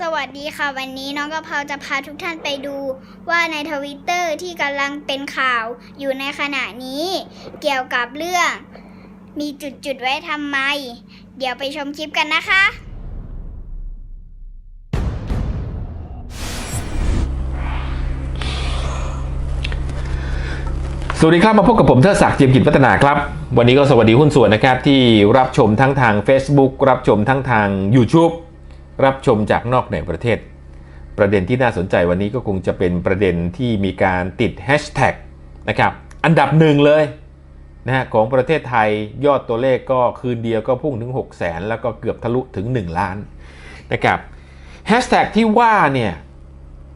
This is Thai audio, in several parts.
สวัสดีค่ะ วันนี้น้องกะเพราจะพาทุกท่านไปดูว่าในทวิตเตอร์ที่กำลังเป็นข่าวอยู่ในขณะนี้ เกี่ยวกับเรื่อง มีจุดๆไว้ทำไม เดี๋ยวไปชมคลิปกันนะคะ สวัสดีครับมาพบกับผมเทิดศักดิ์เจียมกิจพัฒนาครับ วันนี้ก็สวัสดีหุ้นส่วนนะครับที่รับชมทั้งทาง Facebook รับชมทั้งทาง YouTube รับชมจากนอกในประเทศ ประเด็นที่น่าสนใจวันนี้ก็คงจะเป็นประเด็นที่มีการติดแฮชแท็กนะครับอันดับหนึ่งเลยนะฮะของประเทศไทยยอดตัวเลขก็คืนเดียวก็พุ่งถึง6 0 0แสนแล้วก็เกือบทะลุถึง 1 ล้านนะครับแฮชแท็กที่ว่าเนี่ย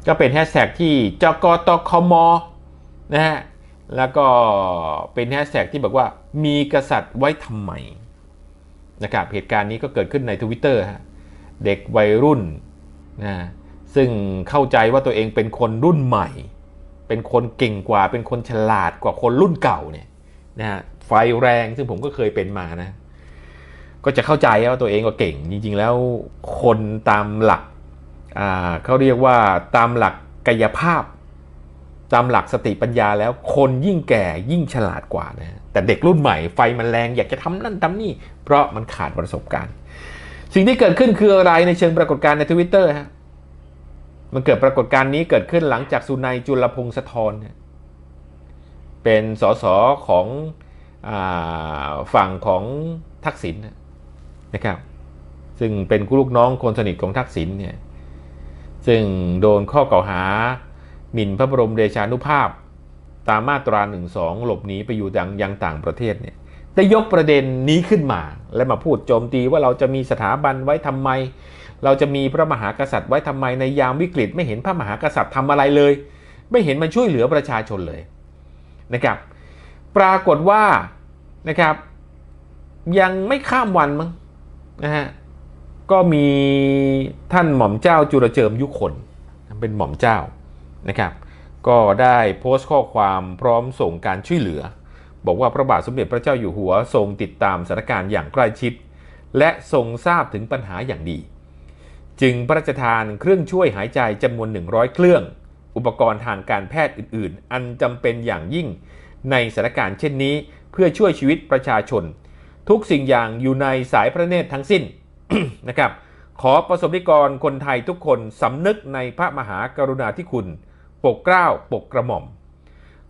ก็เป็นแฮชแท็กที่จกตคมนะฮะแล้วก็เป็นแฮชแท็กที่บอกว่ามีกษัตริย์ไว้ทำไมนะครับเหตุการณ์นี้ก็เกิดขึ้นใน Twitter ฮะ เด็กวัยรุ่นนะซึ่งเข้าใจว่าตัวเองเป็นคนรุ่นใหม่ เป็นคนเก่งกว่า เป็นคนฉลาดกว่าคนรุ่นเก่าเนี่ยนะฮะไฟแรงซึ่งผมก็เคยเป็นมานะ ก็จะเข้าใจว่าตัวเองก็เก่ง จริง ๆ แล้วคนตามหลักอ่าเขาเรียกว่าตามหลักกายภาพ ตามหลักสติปัญญาแล้วคนยิ่งแก่ยิ่งฉลาดกว่านะแต่เด็กรุ่นใหม่ไฟมันแรงอยากจะทำนั่นทำนี่ เพราะมันขาดประสบการณ์ สิ่งที่เกิดขึ้นคืออะไรในเชิงปรากฏการณ์ในทวิตเตอร์ฮะมันเกิดปรากฏการณ์นี้เกิดขึ้นหลังจากสุนัยจุลพงศธรเนี่ยเป็นสสของอฝั่งของทักษิณนะครับ ซึ่งเป็นลูกน้องคนสนิทของทักษิณเนี่ยซึ่งโดนข้อกล่าวหาหมิ่นพระบรมเดชานุภาพ ตามมาตรา1 2หลบหนีไปอยู่ยังยังต่างประเทศเนี่ย ได้ยกประเด็นนี้ขึ้นมา และมาพูดโจมตีว่าเราจะมีสถาบันไว้ทำไม เราจะมีพระมหากษัตริย์ไว้ทำไมในยามวิกฤต ไม่เห็นพระมหากษัตริย์ทำอะไรเลย ไม่เห็นมันช่วยเหลือประชาชนเลยนะครับ ปรากฏว่านะครับ ยังไม่ข้ามวันมั้งนะฮะก็มีท่านหม่อมเจ้าจุลเจิมยุคนเป็นหม่อมเจ้านะครับ ก็ได้โพสต์ข้อความพร้อมส่งการช่วยเหลือ บอกว่าพระบาทสมเด็จพระเจ้าอยู่หัวทรงติดตามสถานการณ์อย่างใกล้ชิด และทรงทราบถึงปัญหาอย่างดี จึงพระราชทานเครื่องช่วยหายใจจำนวน 100 เครื่อง อุปกรณ์ทางการแพทย์อื่น ๆ อันจำเป็นอย่างยิ่ง ในสถานการณ์เช่นนี้ เพื่อช่วยชีวิตประชาชน ทุกสิ่งอย่างอยู่ในสายพระเนตรทั้งสิ้นนะครับขอประสบนิกรคนไทยทุกคนสำนึกในพระมหากรุณาธิคุณ ปกเกล้าปกกระหม่อม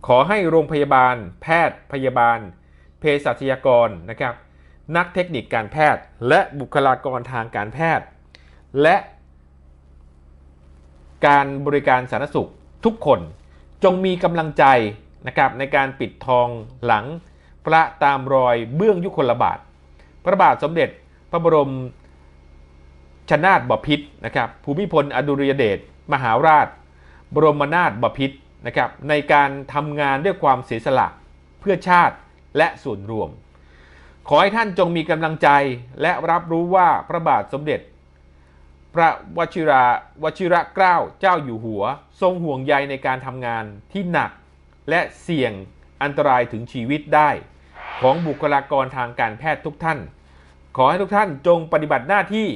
ขอให้โรงพยาบาล แพทย์พยาบาล เภสัชยกรนะครับ นักเทคนิคการแพทย์ และบุคลากรทางการแพทย์ และการบริการสาธารณสุขทุกคนจงมีกำลังใจนะครับในการปิดทองหลังพระตามรอยเบื้องยุคลบาท พระบาทสมเด็จพระบรมชนาถบพิตรนะครับภูมิพลอดุลยเดชมหาราช บรมนาถบพิตร นะครับในการทำงานด้วยความเสียสละเพื่อชาติและส่วนรวม ขอให้ท่านจงมีกำลังใจและรับรู้ว่าพระบาทสมเด็จ พระวชิราวชิระเกล้าเจ้าอยู่หัว ทรงห่วงใยในการทำงานที่หนักและเสี่ยงอันตรายถึงชีวิตได้ ของบุคลากรทางการแพทย์ทุกท่าน ขอให้ทุกท่านจงปฏิบัติหน้าที่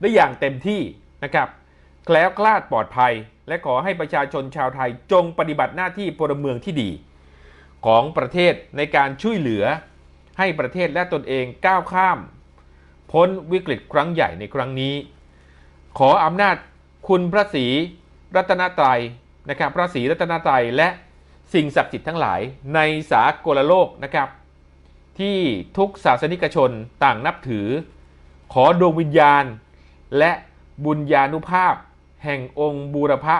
ได้อย่างเต็มที่นะครับ แคล้วคลาดปลอดภัย และขอให้ประชาชนชาวไทยจงปฏิบัติหน้าที่พลเมืองที่ดี ของประเทศในการช่วยเหลือ ให้ประเทศและตนเองก้าวข้าม พ้นวิกฤตครั้งใหญ่ในครั้งนี้ ขออำนาจคุณพระศรีรัตนตรัยนะครับพระศรีรัตนตรัยและสิ่งศักดิ์สิทธิ์ทั้งหลายในสากลโลกนะครับ ที่ทุกศาสนิกชนต่างนับถือ ขอดวงวิญญาณ และบุญญาณุภาพ แห่งองค์บูรพะ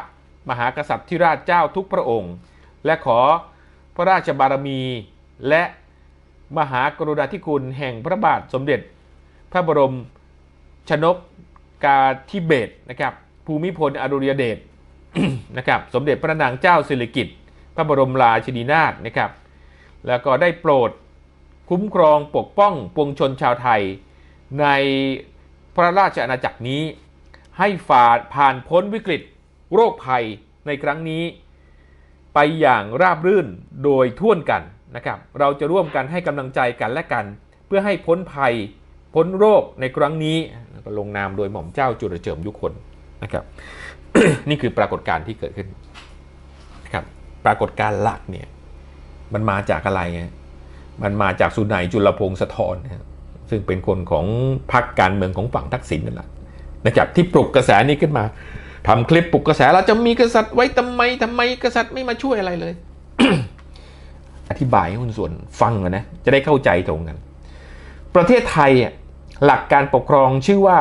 มหากษัตริย์ที่ราชเจ้าทุกพระองค์ และขอพระราชบารมี และมหากรุณาธิคุณแห่งพระบาทสมเด็จ พระบรมชนกกาธิเบศนะครับภูมิพลอดุลยเดชนะครับสมเด็จพระนางเจ้าสิริกิติ์พระบรมราชินีนาถนะครับ แล้วก็ได้โปรดคุ้มครองปกป้องปวงชนชาวไทย ในพระราชอาณาจักรนี้ ให้ฝ่าผ่านพ้นวิกฤต โรคภัยในครั้งนี้ ไปอย่างราบรื่นโดยท่วนกันนะครับเราจะร่วมกันให้กำลังใจกันและกัน เพื่อให้พ้นภัยพ้นโรคในครั้งนี้ก็ลงนามโดยหม่อมเจ้าจุลเจิมยุคนนะครับนี่คือปรากฏการณ์ที่เกิดขึ้นนะครับปรากฏการณ์หลักเนี่ยมันมาจากอะไรมันมาจากสุนัยจุลพงศ์สะทอนนะครับซึ่งเป็นคนของพรรคการเมืองของฝั่งทักษิณนั่นแหละ นะครับที่ปลุกกระแสนี้ขึ้นมาทำคลิปปลุกกระแสเราจะมีกษัตริย์ไว้ทำไมทำไมกษัตริย์ไม่มาช่วยอะไรเลย อธิบายให้คุณส่วนฟังก่อนนะจะได้เข้าใจตรงกัน ประเทศไทยหลักการปกครองชื่อว่า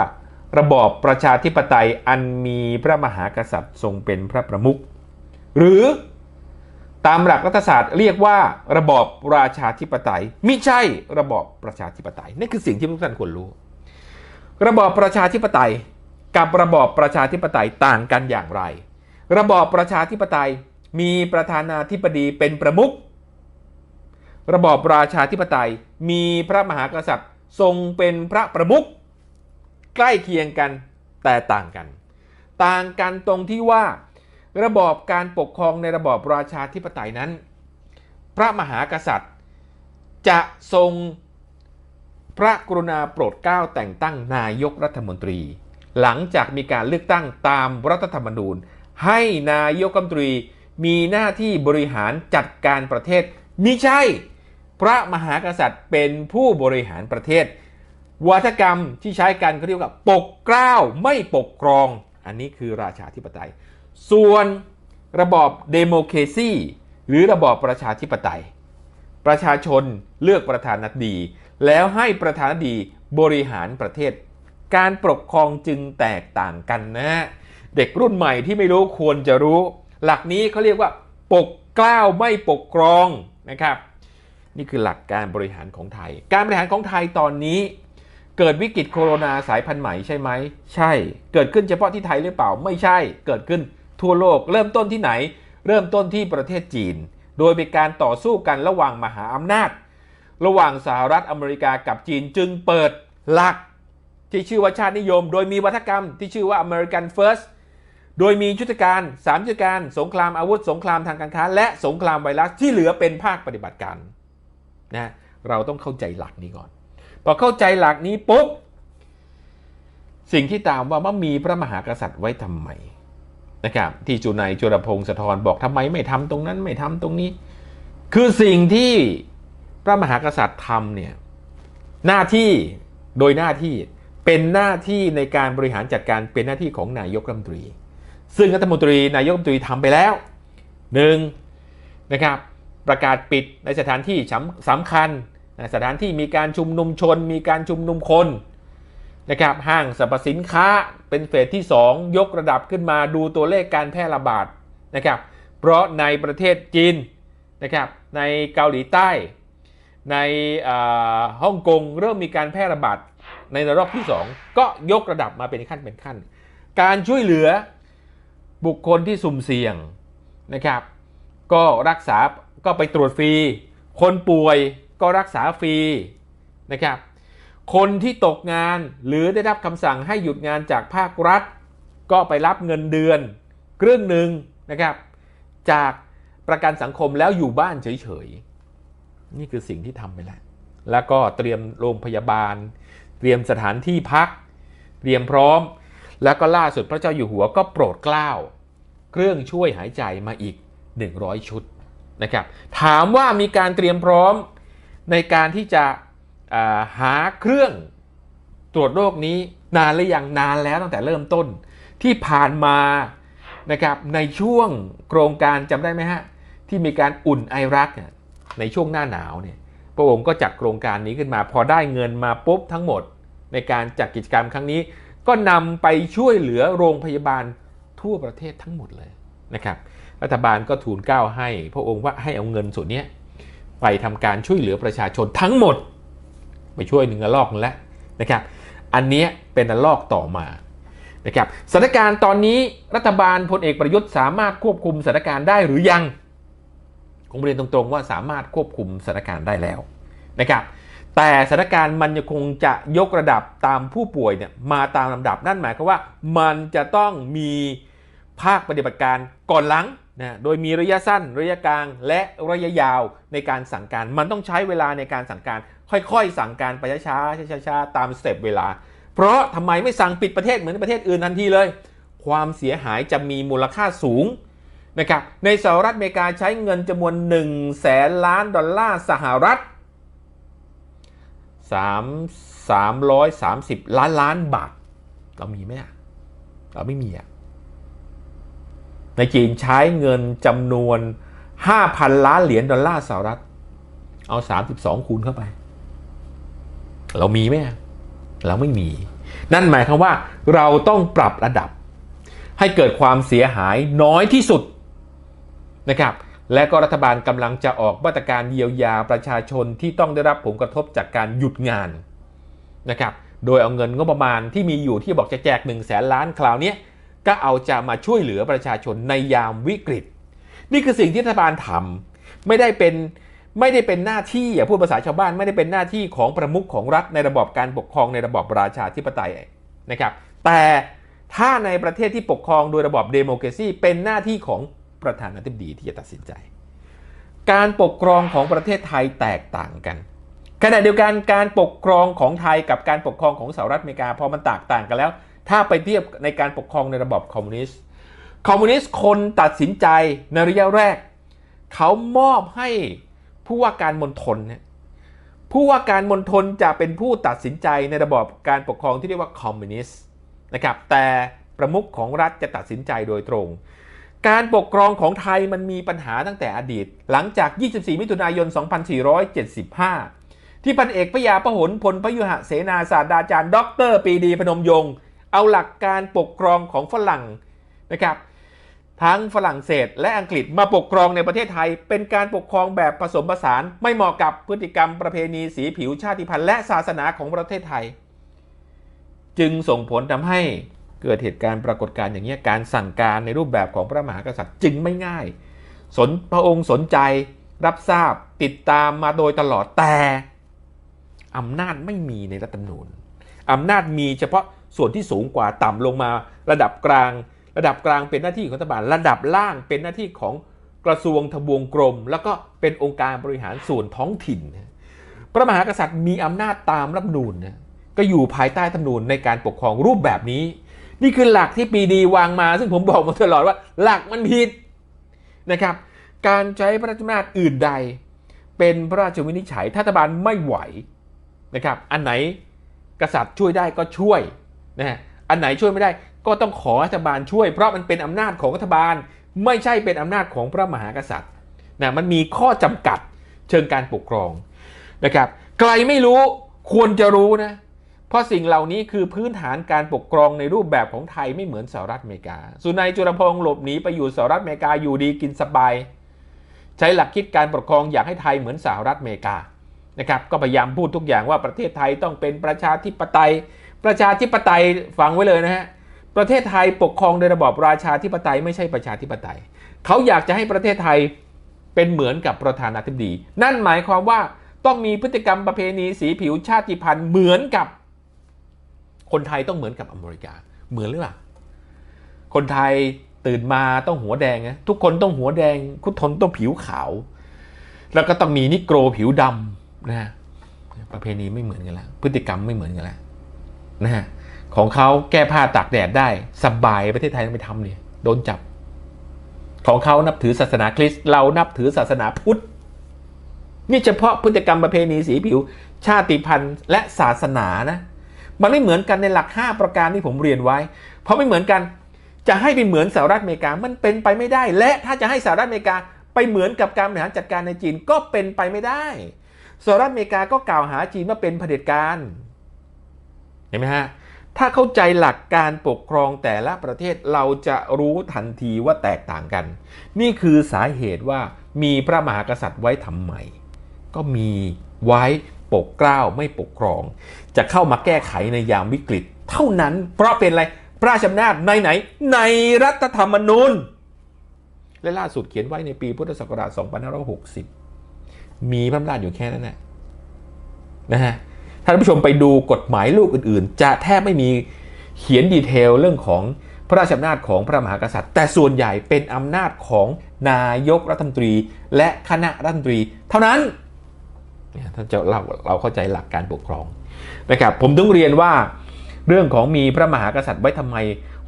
ระบอบประชาธิปไตยอันมีพระมหากษัตริย์ทรงเป็นพระประมุขหรือตามหลักรัฐศาสตร์เรียกว่าระบอบราชาธิปไตยไม่ใช่ระบอบประชาธิปไตยนี่คือสิ่งที่ทุกท่านควรรู้ ระบอบประชาธิปไตย กับระบอบประชาธิปไตยต่างกันอย่างไร ระบอบประชาธิปไตยมีประธานาธิบดีเป็นประมุขระบอบราชาธิปไตยมีพระมหากษัตริย์ทรงเป็นพระประมุขใกล้เคียงกันแต่ต่างกัน ต่างกันตรงที่ว่า ระบอบการปกครองในระบอบราชาธิปไตยนั้น พระมหากษัตริย์ จะทรงพระกรุณาโปรดเกล้าแต่งตั้งนายกรัฐมนตรี หลังจากมีการเลือกตั้งตามรัฐธรรมนูญ ให้นายกรัฐมนตรีมีหน้าที่บริหารจัดการประเทศมิใช่ พระมหากษัตริย์เป็นผู้บริหารประเทศ วัฒกรรมที่ใช้กันเขาเรียกว่าปกเกล้าไม่ปกครอง อันนี้คือราชาธิปไตย ส่วนระบอบเดโมเคซีหรือระบอบประชาธิปไตย ประชาชนเลือกประธานาธิบดี แล้วให้ประธานาธิบดีบริหารประเทศ การปกครองจึงแตกต่างกันนะ เด็กรุ่นใหม่ที่ไม่รู้ควรจะรู้ หลักนี้เขาเรียกว่า ปกเกล้าไม่ปกครองนะครับ นี่คือหลักการบริหารของไทย การบริหารของไทยตอนนี้ เกิดวิกฤตโคโรนาสายพันธุ์ใหม่ใช่ไหมใช่ เกิดขึ้นเฉพาะที่ไทยหรือเปล่าไม่ใช่ เกิดขึ้นทั่วโลก เริ่มต้นที่ไหน เริ่มต้นที่ประเทศจีน โดยเป็นการต่อสู้กันระหว่างมหาอำนาจ ระหว่างสหรัฐอเมริกากับจีนจึงเปิดหลัก ที่ชื่อว่าชาตินิยม โดยมีวัฒกรรมที่ชื่อว่า American First โดยมียุทธการสามยุทธการ สงครามอาวุธ สงครามทางการค้า และสงครามไวรัสที่เหลือเป็นภาคปฏิบัติการนะเราต้องเข้าใจหลักนี้ก่อน พอเข้าใจหลักนี้ปุ๊บสิ่งที่ตามว่ามันมีพระมหากษัตริย์ไว้ทำไมนะครับที่จุนัยจุรพงศ์สะทอนบอกทำไมไม่ทำตรงนั้นไม่ทำตรงนี้ คือสิ่งที่พระมหากษัตริย์ทำเนี่ยหน้าที่โดยหน้าที่ เป็นหน้าที่ในการบริหารจัดการเป็นหน้าที่ของนายกรัฐมนตรี ซึ่งรัฐมนตรีนายกรัฐมนตรีทำไปแล้วหนึ่งนะครับประกาศปิดในสถานที่สำคัญสถานที่มีการชุมนุมชน มีการชุมนุมคนนะครับห้างสรรพสินค้าเป็นเฟสที่ 2 ยกระดับขึ้นมาดูตัวเลขการแพร่ระบาดนะครับเพราะในประเทศจีนนะครับในเกาหลีใต้ ในฮ่องกงเริ่มมีการแพร่ระบาดในระลอกที่ 2 ก็ยกระดับมาเป็นขั้นเป็นขั้น การช่วยเหลือบุคคลที่สุ่มเสี่ยงนะครับ ก็รักษาก็ไปตรวจฟรี คนป่วยก็รักษาฟรีนะครับ คนที่ตกงานหรือได้รับคำสั่งให้หยุดงานจากภาครัฐ ก็ไปรับเงินเดือนครึ่งหนึ่งนะครับ จากประกันสังคมแล้วอยู่บ้านเฉยๆ นี่คือสิ่งที่ทำไปแล้ว แล้วก็เตรียมโรงพยาบาล เตรียมสถานที่พัก เตรียมพร้อม แล้วก็ล่าสุดพระเจ้าอยู่หัวก็โปรดเกล้า เครื่องช่วยหายใจมาอีก 100 ชุดนะครับถามว่ามีการเตรียมพร้อมในการที่จะาหาเครื่องตรวจโรคนี้นานหรือยังนานแล้วตั้งแต่เริ่มต้นที่ผ่านมานะครับในช่วงโครงการจำได้ไหมฮะที่มีการอุ่นไอรักเนี่ย ในช่วงหน้าหนาวเนี่ยพระองค์ก็จัดโครงการนี้ขึ้นมา พอได้เงินมาปุ๊บทั้งหมด ในการจัดกิจกรรมครั้งนี้ ก็นำไปช่วยเหลือโรงพยาบาลทั่วประเทศทั้งหมดเลยนะครับรัฐบาลก็ทูลเก้าให้ พระองค์ว่าให้เอาเงินส่วนนี้ไปทำการช่วยเหลือประชาชนทั้งหมด ไปช่วยหนึ่งระลอกแล้วนะครับ อันนี้เป็นระลอกต่อมานะครับสถานการณ์ตอนนี้รัฐบาลพลเอกประยุทธ์สามารถควบคุมสถานการณ์ได้หรือยัง ผมเรียนตรงๆว่าสามารถควบคุมสถานการณ์ได้แล้วนะครับแต่สถานการณ์มันยังคงจะยกระดับตามผู้ป่วยเนี่ยมาตามลำดับนั่นหมายความว่ามันจะต้องมีภาคปฏิบัติการก่อนหลังนะโดยมีระยะสั้นระยะกลางและระยะยาวในการสั่งการ มันต้องใช้เวลาในการสั่งการ ค่อยๆ สั่งการไปช้าๆช้าๆตามสเต็ปเวลา เพราะทำไมไม่สั่งปิดประเทศเหมือนประเทศอื่นทันทีเลย ความเสียหายจะมีมูลค่าสูง นะครับในสหรัฐอเมริกาใช้เงินจำนวน1แสนล้านดอลลาร์สหรัฐ3 330 ล้านล้านบาท เรามีไหมอะเราไม่มีอะในจีนใช้เงินจำนวน 5,000 ล้านเหรียญดอลลาร์สหรัฐ เอา 32 คูณเข้าไป เรามีไหมอะเราไม่มี นั่นหมายความว่าเราต้องปรับระดับ ให้เกิดความเสียหายน้อยที่สุด นะครับและก็รัฐบาลกำลังจะออกมาตรการเยียวยาประชาชนที่ต้องได้รับผลกระทบจากการหยุดงานนะครับโดยเอาเงินงบประมาณที่มีอยู่ที่บอกจะแจก1นึ่งแสนล้านคราวนี้ก็เอาจะมาช่วยเหลือประชาชนในยามวิกฤต นี่คือสิ่งที่รัฐบาลทำไม่ได้เป็นไม่ได้เป็นหน้าที่อย่าพูดภาษาชาวบ้านไม่ได้เป็นหน้าที่ของประมุขของรัฐในระบอบการปกครองในระบอบราชาธิปไตยนะครับแต่ถ้าในประเทศที่ปกครองโดยระบอบเดโมแครซีเป็นหน้าที่ของ ประธานาธิบดีที่จะตัดสินใจ การปกครองของประเทศไทยแตกต่างกันขณะเดียวกันการปกครองของไทยกับการปกครองของสหรัฐอเมริกาพอมันแตกต่างกันแล้ว ถ้าไปเทียบในการปกครองในระบอบคอมมิวนิสต์คอมมิวนิสต์คนตัดสินใจในระยะแรก เขามอบให้ผู้ว่าการมณฑลเนี่ยผู้ว่าการมณฑลจะเป็นผู้ตัดสินใจในระบอบการปกครองที่เรียกว่าคอมมิวนิสต์นะครับแต่ประมุขของรัฐจะตัดสินใจโดยตรง การปกครองของไทยมันมีปัญหาตั้งแต่อดีต หลังจาก 24 มิถุนายน 2475 ที่พันเอกพยาพหลพลพยุหเสนาศาสตราจารย์ด็อกเตอร์ปีดีพนมยงค์เอาหลักการปกครองของฝรั่งนะครับทั้งฝรั่งเศสและอังกฤษมาปกครองในประเทศไทย เป็นการปกครองแบบผสมผสาน ไม่เหมาะกับพฤติกรรมประเพณีสีผิวชาติพันธุ์และศาสนาของประเทศไทย จึงส่งผลทำให้ เกิดเหตุการณ์ปรากฏการณ์อย่างนี้การสั่งการในรูปแบบของพระมหากษัตริย์จึงไม่ง่าย สนพระองค์สนใจรับทราบติดตามมาโดยตลอดแต่อำนาจไม่มีในรัฐธรรมนูญอำนาจมีเฉพาะส่วนที่สูงกว่าต่ำลงมาระดับกลาง ระดับกลางเป็นหน้าที่ของรัฐบาลระดับล่างเป็นหน้าที่ของกระทรวงทบวงกรม แล้วก็เป็นองค์การบริหารส่วนท้องถิ่น พระมหากษัตริย์มีอำนาจตามรัฐธรรมนูญนะก็อยู่ภายใต้รัฐธรรมนูญในการปกครองรูปแบบนี้ นี่คือหลักที่ปีดีวางมา ซึ่งผมบอกมาตลอดว่าหลักมันผิดนะครับ การใช้พระราชอำนาจอื่นใด เป็นพระราชวินิจฉัยถ้ารัฐบาลไม่ไหวนะครับอันไหนกษัตริย์ช่วยได้ก็ช่วยนะฮะอันไหนช่วยไม่ได้ก็ต้องขอรัฐบาลช่วย เพราะมันเป็นอำนาจของรัฐบาล ไม่ใช่เป็นอำนาจของพระมหากษัตริย์นะมันมีข้อจำกัดเชิงการปกครองนะครับใครไม่รู้ควรจะรู้นะ เพราะสิ่งเหล่านี้คือพื้นฐานการปกครองในรูปแบบของไทยไม่เหมือนสหรัฐอเมริกา สุนัยจุลพงศ์หลบหนีไปอยู่สหรัฐอเมริกาอยู่ดีกินสบาย ใช้หลักคิดการปกครองอยากให้ไทยเหมือนสหรัฐอเมริกานะครับก็พยายามพูดทุกอย่างว่าประเทศไทยต้องเป็นประชาธิปไตย ประชาธิปไตยฟังไว้เลยนะฮะประเทศไทยปกครองโดยระบอบราชาธิปไตยไม่ใช่ประชาธิปไตย เขาอยากจะให้ประเทศไทยเป็นเหมือนกับประธานาธิบดี นั่นหมายความว่าต้องมีพฤติกรรมประเพณีสีผิวชาติพันธุ์เหมือนกับ คนไทยต้องเหมือนกับอเมริกา เหมือนหรือเปล่า คนไทยตื่นมาต้องหัวแดงนะทุกคนต้องหัวแดงทุกคนต้องผิวขาว แล้วก็ต้องมีนิโกรผิวดำนะฮะประเพณีไม่เหมือนกันแล้วพฤติกรรมไม่เหมือนกันแล้วนะฮะของเขาแก้ผ้าตากแดดได้สบายประเทศไทยไม่ทำเนี่ยโดนจับ ของเขานับถือศาสนาคริสต์เรานับถือศาสนาพุทธนี่เฉพาะพฤติกรรมประเพณีสีผิว ชาติพันธุ์และศาสนานะ มันไม่เหมือนกันในหลัก 5 ประการที่ผมเรียนไว้ เพราะไม่เหมือนกันจะให้ไปเหมือนสหรัฐอเมริกามันเป็นไปไม่ได้ และถ้าจะให้สหรัฐอเมริกาไปเหมือนกับการบริหารจัดการในจีนก็เป็นไปไม่ได้สหรัฐอเมริกาก็กล่าวหาจีนว่าเป็นเผด็จการเห็นไหมฮะถ้าเข้าใจหลักการปกครองแต่ละประเทศเราจะรู้ทันทีว่าแตกต่างกัน นี่คือสาเหตุว่ามีพระมหากษัตริย์ไว้ทำไมก็มีไว้ ปกเกล้าไม่ปกครอง จะเข้ามาแก้ไขในยามวิกฤต เท่านั้นเพราะเป็นอะไรพระราชอำนาจในไหนในรัฐธรรมนูญ และล่าสุดเขียนไว้ในปีพุทธศักราช 2560 มีพระอำนาจอยู่แค่นั้นแหละนะฮะท่านผู้ชมไปดูกฎหมายลูกอื่นๆ จะแทบไม่มีเขียนดีเทลเรื่องของพระราชอำนาจของพระมหากษัตริย์ แต่ส่วนใหญ่เป็นอำนาจของนายกรัฐมนตรี และคณะรัฐมนตรี เท่านั้น เนี่ยท่าจะเราเราเข้าใจหลักการปกครองนะครับผมต้องเรียนว่าเรื่องของมีพระมหากษัตริย์ไว้ทำไม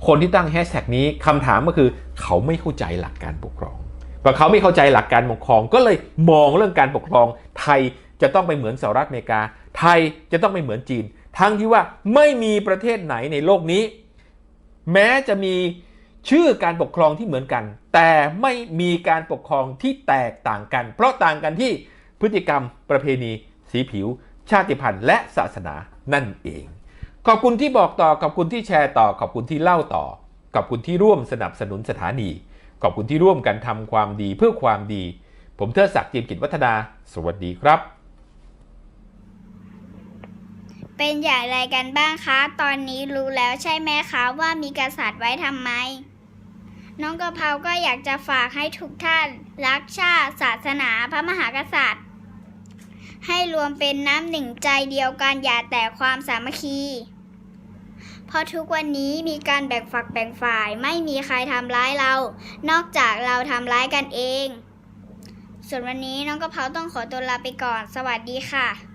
คนที่ตั้งแฮชแท็กนี้คำถามก็คือเขาไม่เข้าใจหลักการปกครองพอเขาไม่เข้าใจหลักการปกครอง ก็เลยมองเรื่องการปกครอง ไทยจะต้องไปเหมือนสหรัฐอเมริกา ไทยจะต้องไปเหมือนจีน ทั้งที่ว่าไม่มีประเทศไหนในโลกนี้ แม้จะมีชื่อการปกครองที่เหมือนกัน แต่ไม่มีการปกครองที่แตกต่างกัน เพราะต่างกันที่ พฤติกรรม ประเพณี สีผิว ชาติพันธุ์ และศาสนานั่นเอง ขอบคุณที่บอกต่อ ขอบคุณที่แชร์ต่อ ขอบคุณที่เล่าต่อ ขอบคุณที่ร่วมสนับสนุนสถานี ขอบคุณที่ร่วมกันทำความดีเพื่อความดี ผมเทิดศักดิ์จีมกิจวัฒนา สวัสดีครับ เป็นอย่างไรกันบ้างคะ ตอนนี้รู้แล้วใช่ไหมคะว่ามีกษัตริย์ไว้ทำไมน้องกะเพราก็อยากจะฝากให้ทุกท่าน รักชาติศาสนาพระมหากษัตริย์ ให้รวมเป็นน้ำหนึ่งใจเดียวกันอย่าแต่ความสามัคคีเพราะทุกวันนี้มีการแบ่งฝักแบ่งฝ่ายไม่มีใครทำร้ายเรา นอกจากเราทำร้ายกันเอง ส่วนวันนี้น้องกะเพราต้องขอตัวลาไปก่อน สวัสดีค่ะ